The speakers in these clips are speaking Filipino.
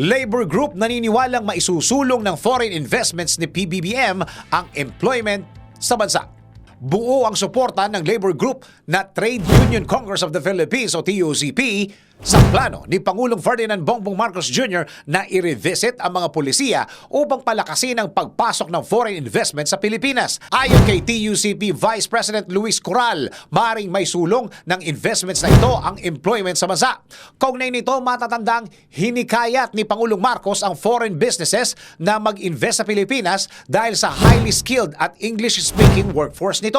Labor Group naniniwalang maisusulong ng foreign investments ni PBBM ang employment sa bansa. Buo ang suporta ng Labor Group na Trade Union Congress of the Philippines o TUCP sa plano ni Pangulong Ferdinand Bongbong Marcos Jr. na i-revisit ang mga polisiya upang palakasin ang pagpasok ng foreign investment sa Pilipinas. Ayon kay TUCP Vice President Luis Coral, maring may sulong ng investments na ito ang employment sa bansa. Kaugnay nito, matatandang hinikayat ni Pangulong Marcos ang foreign businesses na mag-invest sa Pilipinas dahil sa highly skilled at English-speaking workforce nito.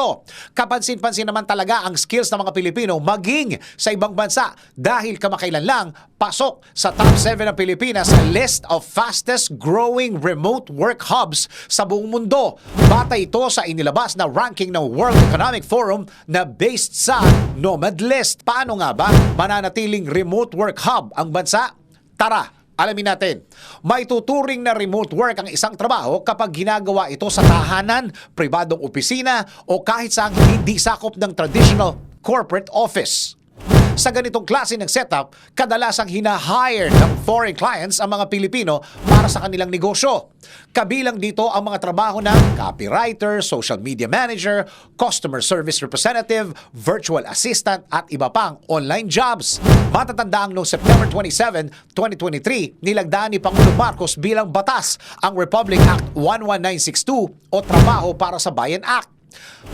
Kapansin-pansin naman talaga ang skills ng mga Pilipino maging sa ibang bansa dahil kamakailan lang pasok sa top 7 ng Pilipinas sa list of fastest growing remote work hubs sa buong mundo. Batay ito sa inilabas na ranking ng World Economic Forum na based sa Nomad List. Paano nga ba mananatiling remote work hub ang bansa? Tara, Alamin natin, may tuturing na remote work ang isang trabaho kapag ginagawa ito sa tahanan, pribadong opisina o kahit sa hindi sakop ng traditional corporate office. Sa ganitong klase ng setup, kadalasang hinahire ng foreign clients ang mga Pilipino para sa kanilang negosyo. Kabilang dito ang mga trabaho ng copywriter, social media manager, customer service representative, virtual assistant at iba pang online jobs. Matatanda ang noong September 27, 2023, nilagdaan ni Pangulong Marcos bilang batas ang Republic Act 11962 o Trabaho para sa Bayan Act.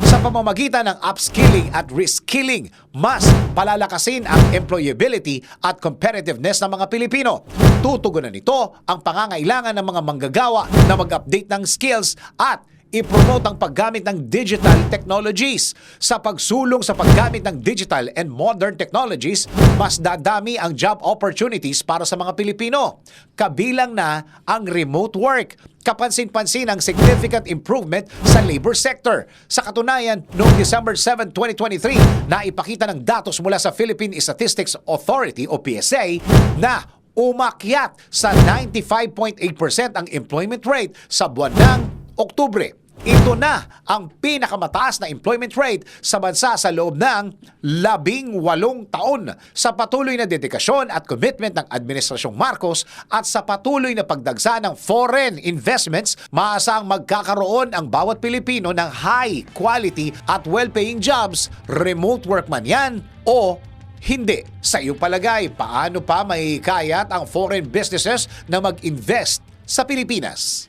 Sa pamamagitan ng upskilling at reskilling, mas palalakasin ang employability at competitiveness ng mga Pilipino. Tutugunan nito ang pangangailangan ng mga manggagawa na mag-update ng skills at i-promote ang paggamit ng digital technologies. Sa pagsulong sa paggamit ng digital and modern technologies, mas dadami ang job opportunities para sa mga Pilipino. Kabilang na ang remote work. Kapansin-pansin ang significant improvement sa labor sector. Sa katunayan, noong December 7, 2023, naipakita ng datos mula sa Philippine Statistics Authority o PSA na umakyat sa 95.8% ang employment rate sa buwan ng Oktubre. Ito na ang pinakamataas na employment rate sa bansa sa loob ng labing walong taon sa patuloy na dedikasyon at commitment ng Administrasyong Marcos at sa patuloy na pagdagsa ng foreign investments, maasang magkakaroon ang bawat Pilipino ng high quality at well-paying jobs, remote work man yan o hindi. Sa iyong palagay, paano pa mahihikayat ang foreign businesses na mag-invest sa Pilipinas?